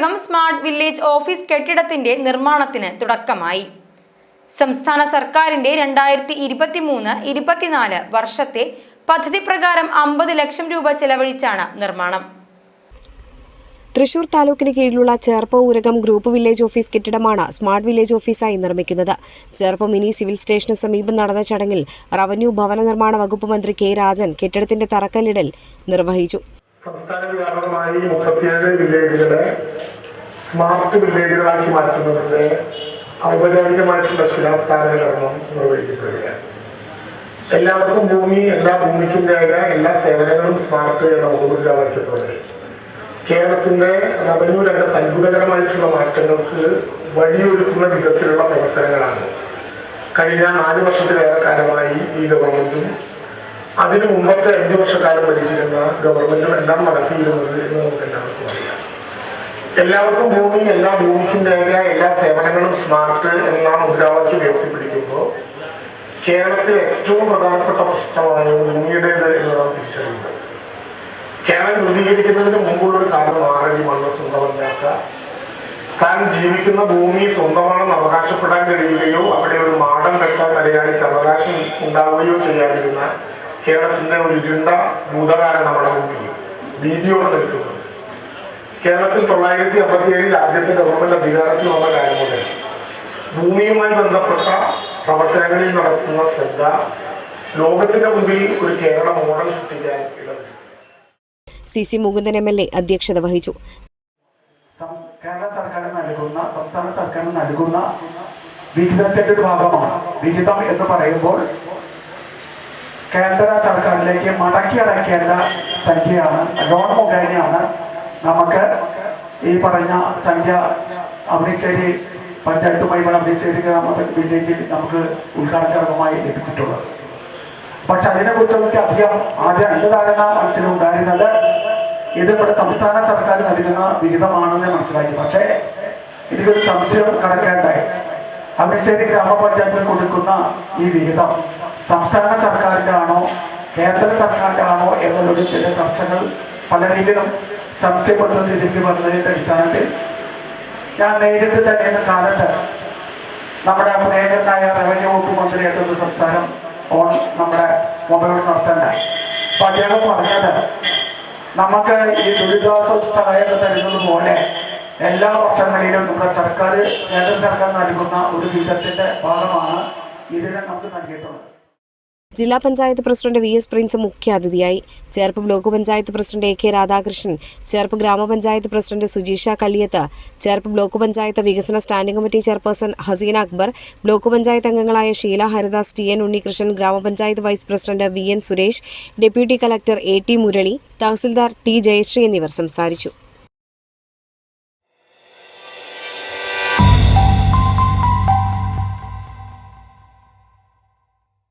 Oorakam smart village office കെട്ടിടത്തിന്റെ നിർമ്മാണത്തിന് തുടക്കമായി. സംസ്ഥാന സർക്കാരിന്റെ രണ്ടായിരത്തി ഇരുപത്തി മൂന്ന് ഇരുപത്തിനാല് വർഷത്തെ പദ്ധതി പ്രകാരം അമ്പത് ലക്ഷം രൂപ ചെലവഴിച്ചാണ് നിർമ്മാണം. തൃശൂർ താലൂക്കിന് കീഴിലുള്ള Cherpu Oorakam group village office കെട്ടിടമാണ് സ്മാർട്ട് വില്ലേജ് ഓഫീസായി നിർമ്മിക്കുന്നത്. ചേർപ്പ മിനി സിവിൽ സ്റ്റേഷന് സമീപം നടന്ന ചടങ്ങിൽ റവന്യൂ ഭവന നിർമ്മാണ വകുപ്പ് മന്ത്രി കെ രാജൻ കെട്ടിടത്തിന്റെ തറക്കല്ലിടൽ നിർവഹിച്ചു. സംസ്ഥാന വ്യാപകമായി മുപ്പത്തിയേഴ് വില്ലേജുകളെ സ്മാർട്ട് വില്ലേജുകളാക്കി മാറ്റുന്നതിന്റെ ഔപചാരികമായിട്ടുള്ള ശിലാസ്ഥാപന കർമ്മം നിർവഹിക്കപ്പെടുകയാണ് എല്ലാവർക്കും ഭൂമി എല്ലാ ഭൂമിക്കും രേഖ എല്ലാ സേവനങ്ങളും സ്മാർട്ട് എന്ന മുഖമുദ്രാവാക്യത്തോടെ കേരളത്തിന്റെ റവന്യൂ രംഗത്ത് അത്ഭുതകരമായിട്ടുള്ള മാറ്റങ്ങൾക്ക് വഴിയൊരുക്കുന്ന വിധത്തിലുള്ള പ്രവർത്തനങ്ങളാണ്. കഴിഞ്ഞ നാല് വർഷത്തിലേറെ കാലമായി ഈ ഗവൺമെന്റും അതിനു മുമ്പത്തെ അഞ്ചു വർഷക്കാലം ഭരിച്ചിരുന്ന ഗവൺമെന്റും എല്ലാം നടത്തിയിരുന്നത് എന്ന് നമുക്ക് എല്ലാവർക്കും അറിയാം. എല്ലാവർക്കും ഭൂമി എല്ലാ ഭൂമിക്കും രേഖ എല്ലാ സേവനങ്ങളും സ്മാർട്ട് എന്ന മുദ്രാവാക്യം ഉയർത്തിപ്പിടിക്കുമ്പോൾ കേരളത്തിൽ ഏറ്റവും പ്രധാനപ്പെട്ട പ്രശ്നമാണ് ഭൂമിയുടേത് എന്നതാണ് തിരിച്ചറിയുന്നത്. കേരളം രൂപീകരിക്കുന്നതിന് മുമ്പുള്ള ഒരു കാലം ആറടി മണ്ണ് സ്വന്തമല്ലാത്ത താൻ ജീവിക്കുന്ന ഭൂമി സ്വന്തമാണെന്ന് അവകാശപ്പെടാൻ കഴിയുകയോ അവിടെ ഒരു മാടം കെട്ടാൻ മലയാളിക്ക് അവകാശം ഉണ്ടാവുകയോ ചെയ്യാതിരുന്ന കേരളത്തിന്റെ ഒരു ഇരുണ്ട ഭൂതകാലം നമ്മുടെ ഭീതിയോടെ നിൽക്കുന്നത് കേരളത്തിൽ തൊള്ളായിരത്തി അമ്പത്തിയേഴിൽ ആദ്യത്തെ ഗവൺമെന്റ് അധികാരത്തിൽ വന്ന കാര്യം മുതൽ ഭൂമിയുമായി ബന്ധപ്പെട്ട പ്രവർത്തനങ്ങളിൽ നടത്തുന്ന ശ്രദ്ധ ലോകത്തിന്റെ മുമ്പിൽ ഒരു കേരള മോഡൽ സൃഷ്ടിക്കാൻ C C Mukundan M L A അധ്യക്ഷത വഹിച്ചു. കേരള സർക്കാർ നൽകുന്ന സംസ്ഥാന സർക്കാർ നൽകുന്ന വിഹിതത്തിന്റെ ഒരു ഭാഗമാണ്. വിഹിതം എന്ന് പറയുമ്പോൾ കേന്ദ്ര സർക്കാരിലേക്ക് മടക്കി അടയ്ക്കേണ്ട സംഖ്യയാണ് ലോൺ മുഖേനയാണ് നമുക്ക് ഈ പറഞ്ഞ സംഖ്യ അമൃത്സരി പഞ്ചായത്തുമായി അമൃത്സരി ഗ്രാമ വില്ലേജിൽ നമുക്ക് ഉദ്ഘാടനമായി ലഭിച്ചിട്ടുള്ളത്. പക്ഷെ അതിനെ അതിനെക്കുറിച്ചൊക്കെ അധികം ആദ്യം രണ്ട് ധാരണ മനസ്സിലുണ്ടായിരുന്നത് ഇത് ഇവിടെ സംസ്ഥാന സർക്കാർ നൽകുന്ന വിഹിതമാണെന്ന് മനസ്സിലാക്കി പക്ഷേ എനിക്കൊരു സംശയം കടക്കേണ്ടായി അമൃത്സരി ഗ്രാമപഞ്ചായത്തിന് കൊടുക്കുന്ന ഈ വിഹിതം സംസ്ഥാന സർക്കാരിന്റെ ആണോ കേന്ദ്ര സർക്കാരിന്റെ ആണോ എന്നുള്ളൊരു ചില ചർച്ചകൾ പലരെങ്കിലും സംശയപ്പെടുന്ന ഇതിന്റെ വന്നതിന്റെ അടിസ്ഥാനത്തിൽ ഞാൻ നേരിട്ട് തന്നെ കാലത്ത് നമ്മുടെ പ്രിയങ്കരനായ റവന്യൂ വകുപ്പ് മന്ത്രിയായിട്ട് ഒരു സംസാരം ഓൺ നമ്മുടെ മൊബൈൽ നടത്തണ്ടായി അപ്പൊ അദ്ദേഹം പറഞ്ഞത് നമുക്ക് ഈ ദുരിതാശ്വാസ സഹായം തരുന്നത് പോലെ എല്ലാ വർഷങ്ങളിലും നമ്മുടെ സർക്കാർ കേന്ദ്ര സർക്കാർ നൽകുന്ന ഒരു വിധത്തിന്റെ ഭാഗമാണ് ഇതിനെ നമുക്ക് നൽകിയിട്ടുള്ളത്. ജില്ലാ panchayat president V S Prince മുഖ്യാതിഥിയായി Cherpu block panchayat president A K Radhakrishnan Cherpu ഗ്രാമപഞ്ചായത്ത് പ്രസിഡന്റ് സുജീഷ കള്ളിയത്ത് ചേർപ്പ് ബ്ലോക്ക് പഞ്ചായത്ത് വികസന standing committee chairperson Haseena Akbar block panchayat അംഗങ്ങളായ ഷീല ഹരിദാസ് ടി എൻ ഉണ്ണികൃഷ്ണൻ ഗ്രാമപഞ്ചായത്ത് vice president V N Suresh deputy collector A T Murali tahsildar T Jayasree എന്നിവർ സംസാരിച്ചു.